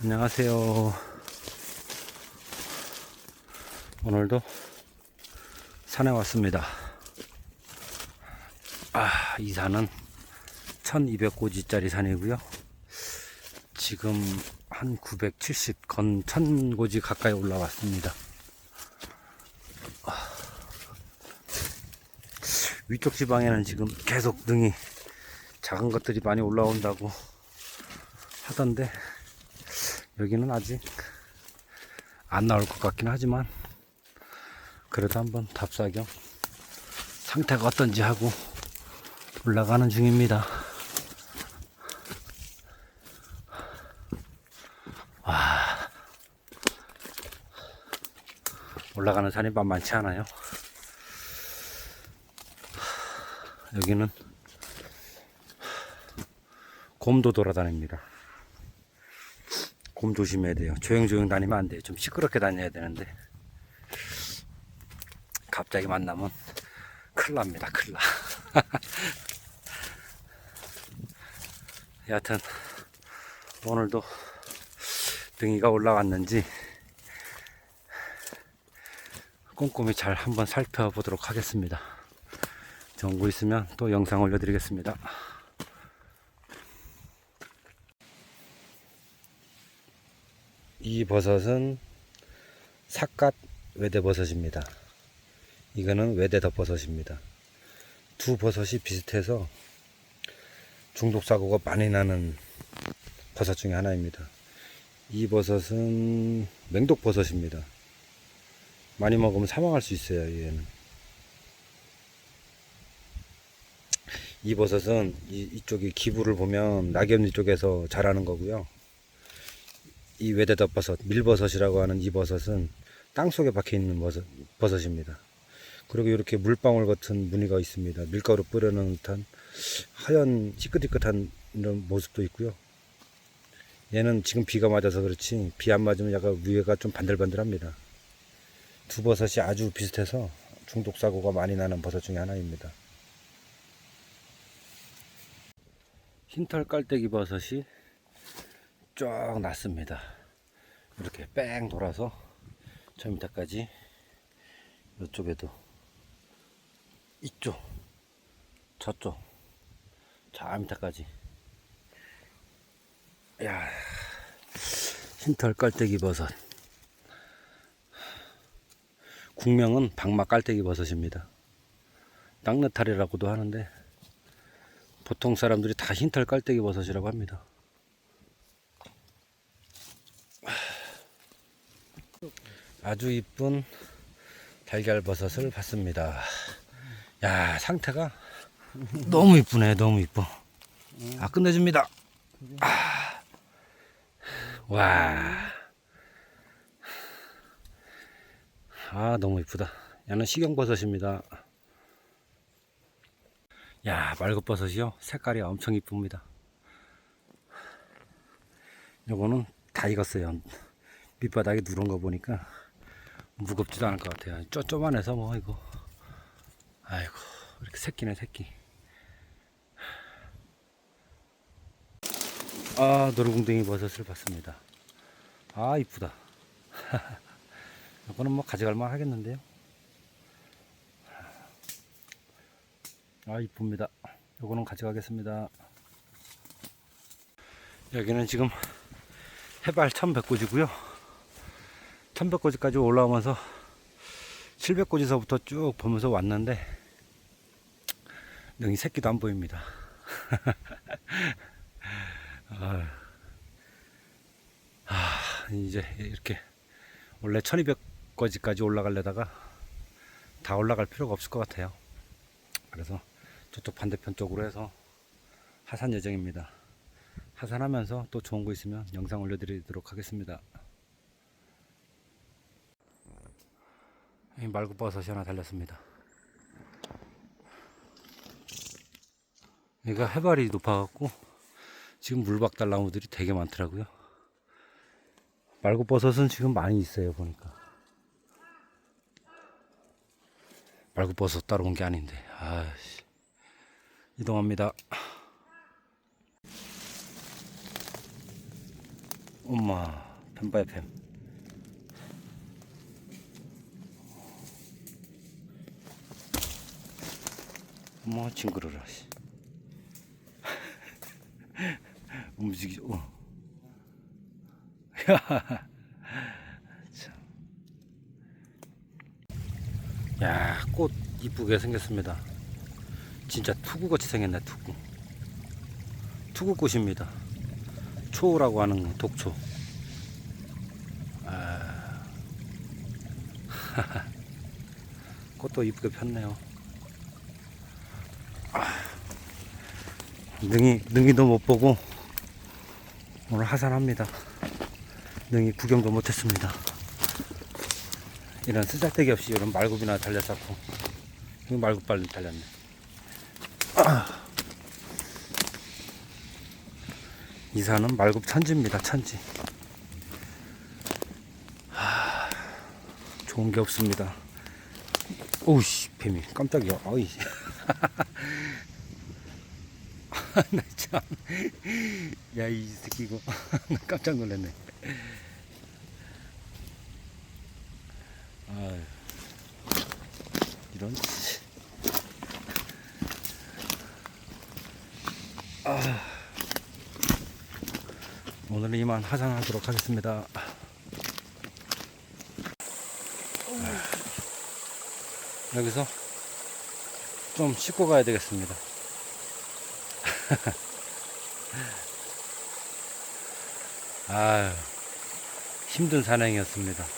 안녕하세요. 오늘도 산에 왔습니다. 아, 이 산은 1200고지짜리 산이고요. 지금 한 970, 건 1000고지 가까이 올라왔습니다. 아, 위쪽 지방에는 지금 계속 능이 작은 것들이 많이 올라온다고 하던데 여기는 아직 안 나올 것 같긴 하지만 그래도 한번 답사경 상태가 어떤지 하고 올라가는 중입니다. 와 올라가는 산이 만만치 않아요. 여기는 곰도 돌아다닙니다. 곰 조심해야 돼요. 조용조용 다니면 안 돼요. 좀 시끄럽게 다녀야 되는데. 갑자기 만나면 큰일 납니다. 큰일 나. 여하튼, 오늘도 등이가 올라왔는지 꼼꼼히 잘 한번 살펴보도록 하겠습니다. 정보 있으면 또 영상 올려드리겠습니다. 이 버섯은 삿갓 외대버섯입니다. 이거는 외대 덮버섯입니다. 두 버섯이 비슷해서 중독 사고가 많이 나는 버섯 중에 하나입니다. 이 버섯은 맹독 버섯입니다. 많이 먹으면 사망할 수 있어요, 얘는. 이 버섯은 이, 이쪽이 기부를 보면 낙엽잎 쪽에서 자라는 거고요. 이 외대덮버섯, 밀버섯이라고 하는 이 버섯은 땅 속에 박혀 있는 버섯, 버섯입니다. 그리고 이렇게 물방울 같은 무늬가 있습니다. 밀가루 뿌려놓은 듯한 하얀 희끗희끗한 이런 모습도 있고요. 얘는 지금 비가 맞아서 그렇지 비 안 맞으면 약간 위에가 좀 반들반들합니다. 두 버섯이 아주 비슷해서 중독 사고가 많이 나는 버섯 중에 하나입니다. 흰털 깔때기 버섯이 쫙 났습니다. 이렇게 뺑 돌아서 저 밑에까지 이쪽에도 이쪽 저쪽 저 밑에까지 야 흰털 깔때기 버섯 국명은 박마 깔때기 버섯입니다. 땅ны탈이라고도 하는데 보통 사람들이 다 흰털 깔때기 버섯이라고 합니다. 아주 이쁜 달걀 버섯을 봤습니다. 야 상태가 너무 이쁘네, 너무 이뻐. 아 끝내줍니다. 아, 와, 아 너무 이쁘다. 얘는 식용버섯입니다. 야 말굽버섯이요, 색깔이 엄청 이쁩니다. 요거는 다 익었어요. 밑바닥이 누런 거 보니까 무겁지도 않을 것 같아요. 쪼쪼만해서 뭐 이거. 아이고 이렇게 새끼네 새끼. 아 노루궁뎅이 버섯을 봤습니다. 아 이쁘다. 이거는 뭐 가져갈만 하겠는데요. 아 이쁩니다. 요거는 가져가겠습니다. 여기는 지금 해발 1100고지고요. 1100고지까지 올라오면서 700고지서부터 쭉 보면서 왔는데 능이 새끼도 안 보입니다. 아, 이제 이렇게 원래 1200고지까지 올라가려다가 다 올라갈 필요가 없을 것 같아요. 그래서 저쪽 반대편 쪽으로 해서 하산 예정입니다. 하산하면서 또 좋은 거 있으면 영상 올려드리도록 하겠습니다. 말굽버섯이 하나 달렸습니다. 얘가 해발이 높아갖고 지금 물박달 나무들이 되게 많더라고요. 말굽버섯은 지금 많이 있어요 보니까. 말굽버섯 따로 온 게 아닌데. 아씨. 이동합니다. 엄마 뱀바야 뱀 엄마 징그러라 씨. 움직이죠 어. 참. 야, 꽃 이쁘게 생겼습니다. 진짜 투구같이 생겼네, 투구. 투구꽃입니다. 초라고 하는 독초. 아, 꽃도 이쁘게 폈네요. 능이, 능이도 못 보고 오늘 하산합니다. 능이 구경도 못했습니다. 이런 쓰잘데기 없이 이런 말굽이나 달렸었고 이거 말굽 빨리 달렸네. 아. 이 산은 말굽 천지입니다. 천지. 하, 좋은 게 없습니다. 오우씨 뱀이 깜짝이야. 어이. 나 참. 야, 이 새끼 이거. 나 깜짝 놀랐네. 아유. 이런. 씨. 아. 오늘은 이만 하산하도록 하겠습니다. 여기서 좀 씻고 가야 되겠습니다. 아유, 힘든 산행이었습니다.